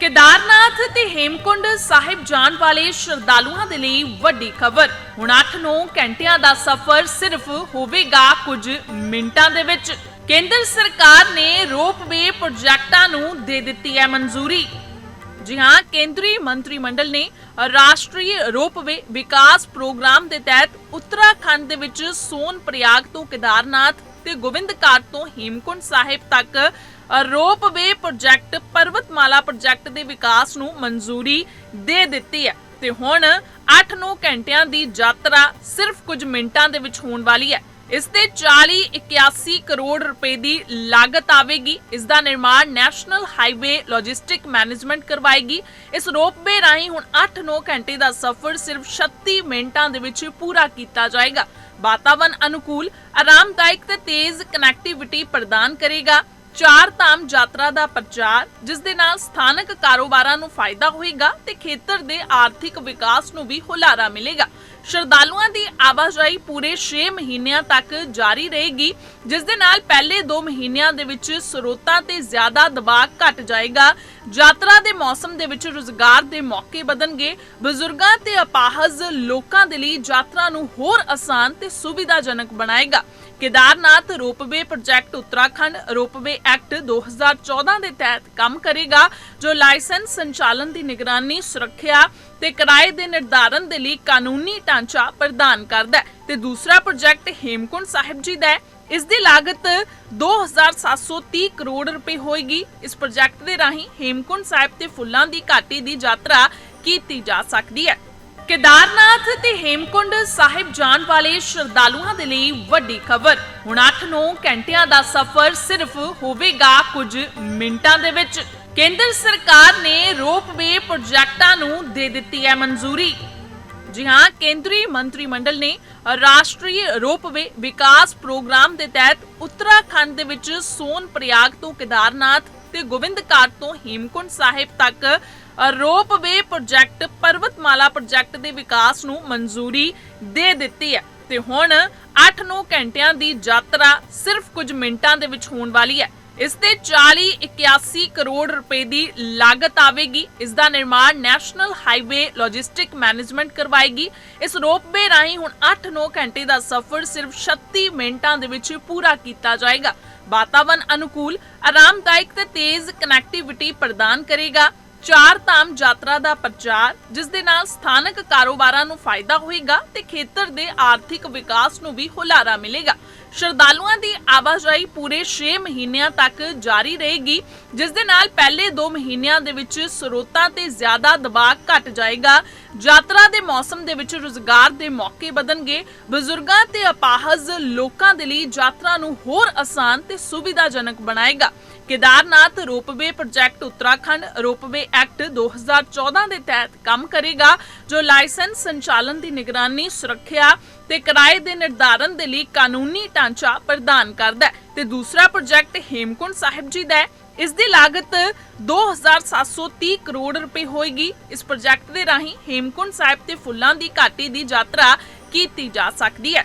ਕੇਦਾਰਨਾਥ ਤੇ ਹੇਮਕੁੰਡ ਸਾਹਿਬ ਜਾਣ ਵਾਲੇ ਸ਼ਰਧਾਲੂਆਂ ਦੇ ਲਈ ਵੱਡੀ ਖਬਰ ਹੁਣ 8-9 ਘੰਟਿਆਂ ਦਾ ਸਫ਼ਰ ਸਿਰਫ ਹੋਵੇਗਾ ਕੁਝ ਮਿੰਟਾਂ ਦੇ ਵਿੱਚ ਕੇਂਦਰ ਸਰਕਾਰ ਨੇ ਰੋਪਵੇ ਪ੍ਰੋਜੈਕਟਾਂ ਨੂੰ ਦੇ ਦਿੱਤੀ ਹੈ ਮਨਜ਼ੂਰੀ ਜੀ ਹਾਂ ਕੇਂਦਰੀ ਮੰਤਰੀ ਮੰਡਲ ਨੇ ਰਾਸ਼ਟਰੀ ਰੋਪਵੇ ਵਿਕਾਸ ਪ੍ਰੋਗਰਾਮ ਦੇ ਤਹਿਤ ਉੱਤਰਾਖੰਡ ਦੇ ਵਿੱਚ ਸੋਨ ਪ੍ਰਯਾਗ ਤੋਂ ਕੇਦਾਰਨਾਥ ਤੇ ਗੋਬਿੰਦਘਾਟ ਤੋਂ ਹੇਮਕੁੰਡ ਸਾਹਿਬ ਤੱਕ ਰੋਪਵੇ ਪ੍ਰੋਜੈਕਟ, ਪਰਵਤਮਾਲਾ ਪ੍ਰੋਜੈਕਟ ਦੇ ਵਿਕਾਸ ਨੂੰ ਮਨਜ਼ੂਰੀ ਦੇ ਦਿੱਤੀ ਹੈ। ਤੇ ਹੁਣ 8-9 ਘੰਟਿਆਂ ਦੀ ਯਾਤਰਾ ਸਿਰਫ ਕੁਝ ਮਿੰਟਾਂ ਦੇ ਵਿੱਚ ਹੋਣ ਵਾਲੀ ਹੈ। ਇਸ ਤੇ 40 81 ਕਰੋੜ ਰੁਪਏ ਦੀ ਲਾਗਤ ਆਵੇਗੀ। ਇਸ ਦਾ ਨਿਰਮਾਣ ਨੈਸ਼ਨਲ ਹਾਈਵੇ ਲੌਜਿਸਟਿਕ ਮੈਨੇਜਮੈਂਟ ਕਰਵਾਏਗੀ। ਇਸ ਰੋਪਵੇ ਰਾਹੀਂ ਹੁਣ 8-9 ਘੰਟੇ ਦਾ ਸਫ਼ਰ ਸਿਰਫ 36 ਮਿੰਟਾਂ ਦੇ ਵਿੱਚ ਪੂਰਾ ਕੀਤਾ ਜਾਏਗਾ। ਵਾਤਾਵਰਣ ਅਨੁਕੂਲ, ਆਰਾਮਦਾਇਕ ਤੇ ਤੇਜ਼ ਕਨੈਕਟੀਵਿਟੀ ਪ੍ਰਦਾਨ ਕਰੇਗਾ। ਚਾਰ ਧਾਮ ਯਾਤਰਾ ਦਾ ਪ੍ਰਚਾਰ, ਜਿਸ ਦੇ ਨਾਲ ਸਥਾਨਕ ਕਾਰੋਬਾਰਾਂ ਨੂੰ ਫਾਇਦਾ ਹੋਏਗਾ ਤੇ ਖੇਤਰ ਦੇ ਆਰਥਿਕ ਵਿਕਾਸ ਨੂੰ ਵੀ ਹੁਲਾਰਾ ਮਿਲੇਗਾ। ਸ਼ਰਧਾਲੂਆਂ ਦੀ ਆਵਾਜਾਈ ਪੂਰੇ 6 ਮਹੀਨਿਆਂ ਤੱਕ ਜਾਰੀ ਰਹੇਗੀ, ਜਿਸ ਦੇ ਨਾਲ ਪਹਿਲੇ 2 ਮਹੀਨਿਆਂ ਦੇ ਵਿੱਚ ਸਰੋਤਾਂ ਤੇ ਜ਼ਿਆਦਾ ਦਬਾਅ ਘਟ ਜਾਏਗਾ। ਯਾਤਰਾ ਦੇ ਮੌਸਮ ਦੇ ਵਿੱਚ ਰੁਜ਼ਗਾਰ ਦੇ ਮੌਕੇ ਵਧਣਗੇ। ਬਜ਼ੁਰਗਾਂ ਤੇ ਅਪਾਹਜ ਲੋਕਾਂ ਦੇ ਲਈ ਯਾਤਰਾ ਨੂੰ ਹੋਰ ਆਸਾਨ ਤੇ ਸੁਵਿਧਾਜਨਕ ਬਣਾਏਗਾ। Kedarnath ropeway project Uttarakhand ropeway act 2014 ਦੇ ਤਹਿਤ ਕੰਮ ਕਰੇਗਾ, ਜੋ ਲਾਇਸੈਂਸ ਸੰਚਾਲਨ ਦੀ ਨਿਗਰਾਨੀ, ਸੁਰੱਖਿਆ ਤੇ ਕਿਰਾਏ ਦੇ ਨਿਰਧਾਰਨ ਦੇ ਲਈ ਕਾਨੂੰਨੀ ਢਾਂਚਾ ਪ੍ਰਦਾਨ ਕਰਦਾ ਹੈ। ਤੇ ਦੂਸਰਾ ਪ੍ਰੋਜੈਕਟ ਹੇਮਕੁੰਡ ਸਾਹਿਬ ਜੀ ਦਾ ਹੈ। ਇਸ ਦੀ ਲਾਗਤ 2730 ਕਰੋੜ ਰੁਪਏ ਹੋਏਗੀ। ਇਸ ਪ੍ਰੋਜੈਕਟ ਦੇ ਰਾਹੀਂ ਹੇਮਕੁੰਡ ਸਾਹਿਬ ਤੇ ਫੁੱਲਾਂ ਦੀ ਘਾਟੀ ਦੀ ਯਾਤਰਾ ਕੀਤੀ ਜਾ ਸਕਦੀ ਹੈ। ਕੇਦਾਰਨਾਥ ਤੇ ਹੇਮਕੁੰਡ ਸਾਹਿਬ ਜਾਣ ਵਾਲੇ ਸ਼ਰਧਾਲੂਆਂ ਦੇ ਲਈ ਵੱਡੀ ਖਬਰ। ਹੁਣ 8-9 ਘੰਟਿਆਂ ਦਾ ਸਫ਼ਰ ਸਿਰਫ ਹੋਵੇਗਾ ਕੁਝ ਮਿੰਟਾਂ ਦੇ ਵਿੱਚ। ਕੇਂਦਰ ਸਰਕਾਰ ਨੇ ਰੋਪਵੇ ਪ੍ਰੋਜੈਕਟਾਂ ਨੂੰ ਦੇ ਦਿੱਤੀ ਹੈ ਮਨਜ਼ੂਰੀ। ਜੀ ਹਾਂ, ਕੇਂਦਰੀ ਮੰਤਰੀ ਮੰਡਲ ਨੇ ਰਾਸ਼ਟਰੀ ਰੋਪਵੇ ਵਿਕਾਸ ਪ੍ਰੋਗਰਾਮ ਦੇ ਤਹਿਤ ਉੱਤਰਾਖੰਡ ਦੇ ਵਿੱਚ ਸੋਨ ਪ੍ਰਯਾਗ ਤੋਂ ਕੇਦਾਰਨਾਥ ਤੇ ਗੋਬਿੰਦਘਾਟ ਤੋਂ ਹੇਮਕੁੰਡ ਸਾਹਿਬ ਤੱਕ ਰੋਪਵੇ ਪ੍ਰੋਜੈਕਟ, ਪਰਵਤਮਾਲਾ ਪ੍ਰੋਜੈਕਟ ਦੇ ਵਿਕਾਸ ਨੂੰ ਮਨਜ਼ੂਰੀ ਦੇ ਦਿੱਤੀ ਹੈ। ਤੇ ਹੁਣ 8-9 ਘੰਟਿਆਂ ਦੀ ਯਾਤਰਾ ਸਿਰਫ ਕੁਝ ਮਿੰਟਾਂ ਦੇ ਵਿੱਚ ਹੋਣ ਵਾਲੀ ਹੈ। ਇਸ ਤੇ 40 81 ਕਰੋੜ ਰੁਪਏ ਦੀ ਲਾਗਤ ਆਵੇਗੀ। ਇਸ ਦਾ ਨਿਰਮਾਣ ਨੈਸ਼ਨਲ ਹਾਈਵੇ ਲੌਜਿਸਟਿਕ ਮੈਨੇਜਮੈਂਟ ਕਰਵਾਏਗੀ। ਇਸ ਰੋਪਵੇ ਰਾਹੀਂ ਹੁਣ 8-9 ਘੰਟੇ ਦਾ ਸਫ਼ਰ ਸਿਰਫ 36 ਮਿੰਟਾਂ ਦੇ ਵਿੱਚ ਪੂਰਾ ਕੀਤਾ ਜਾਏਗਾ। ਵਾਤਾਵਰਣ ਅਨੁਕੂਲ, ਆਰਾਮਦਾਇਕ ਤੇ ਤੇਜ਼ ਕਨੈਕਟੀਵਿਟੀ ਪ੍ਰਦਾਨ ਕਰੇਗਾ। ਚਾਰ ਧਾਮ ਯਾਤਰਾ ਦਾ ਪ੍ਰਚਾਰ, ਜਿਸ ਦੇ ਨਾਲ ਸਥਾਨਕ ਕਾਰੋਬਾਰਾਂ ਨੂੰ ਫਾਇਦਾ ਹੋਏਗਾ ਤੇ ਖੇਤਰ ਦੇ ਆਰਥਿਕ ਵਿਕਾਸ ਨੂੰ ਵੀ ਹੁਲਾਰਾ ਮਿਲੇਗਾ। ਸ਼ਰਧਾਲੂਆਂ ਦੀ ਆਵਾਜਾਈ ਪੂਰੇ 6 ਮਹੀਨਿਆਂ ਤੱਕ ਜਾਰੀ ਰਹੇਗੀ, ਜਿਸ ਦੇ ਨਾਲ ਪਹਿਲੇ 2 ਮਹੀਨਿਆਂ ਦੇ ਵਿੱਚ ਸਰੋਤਾਂ ਤੇ ਜ਼ਿਆਦਾ ਦਬਾਅ ਘਟ ਜਾਏਗਾ। ਯਾਤਰਾ ਦੇ ਮੌਸਮ ਦੇ ਵਿੱਚ ਰੁਜ਼ਗਾਰ ਦੇ ਮੌਕੇ ਵਧਣਗੇ। ਬਜ਼ੁਰਗਾਂ ਤੇ ਅਪਾਹਜ ਲੋਕਾਂ ਦੇ ਲਈ ਯਾਤਰਾ ਨੂੰ ਹੋਰ ਆਸਾਨ ਤੇ ਸੁਵਿਧਾਜਨਕ ਬਣਾਏਗਾ। Kedarnath ropeway project Uttarakhand ropeway act 2014 ਦੇ ਤਹਿਤ ਕੰਮ ਕਰੇਗਾ, ਜੋ ਲਾਇਸੈਂਸ ਸੰਚਾਲਨ ਦੀ ਨਿਗਰਾਨੀ, ਸੁਰੱਖਿਆ ਤੇ ਕਿਰਾਏ ਦੇ ਨਿਰਧਾਰਨ ਦੇ ਲਈ ਕਾਨੂੰਨੀ ਢਾਂਚਾ ਪ੍ਰਦਾਨ ਕਰਦਾ ਹੈ। ਤੇ ਦੂਸਰਾ ਪ੍ਰੋਜੈਕਟ ਹੇਮਕੁੰਡ ਸਾਹਿਬ ਜੀ ਦਾ ਹੈ। ਇਸ ਦੀ ਲਾਗਤ 2730 ਕਰੋੜ ਰੁਪਏ ਹੋਏਗੀ। ਇਸ ਪ੍ਰੋਜੈਕਟ ਦੇ ਰਾਹੀਂ ਹੇਮਕੁੰਡ ਸਾਹਿਬ ਤੇ ਫੁੱਲਾਂ ਦੀ ਘਾਟੀ ਦੀ ਯਾਤਰਾ ਕੀਤੀ ਜਾ ਸਕਦੀ ਹੈ।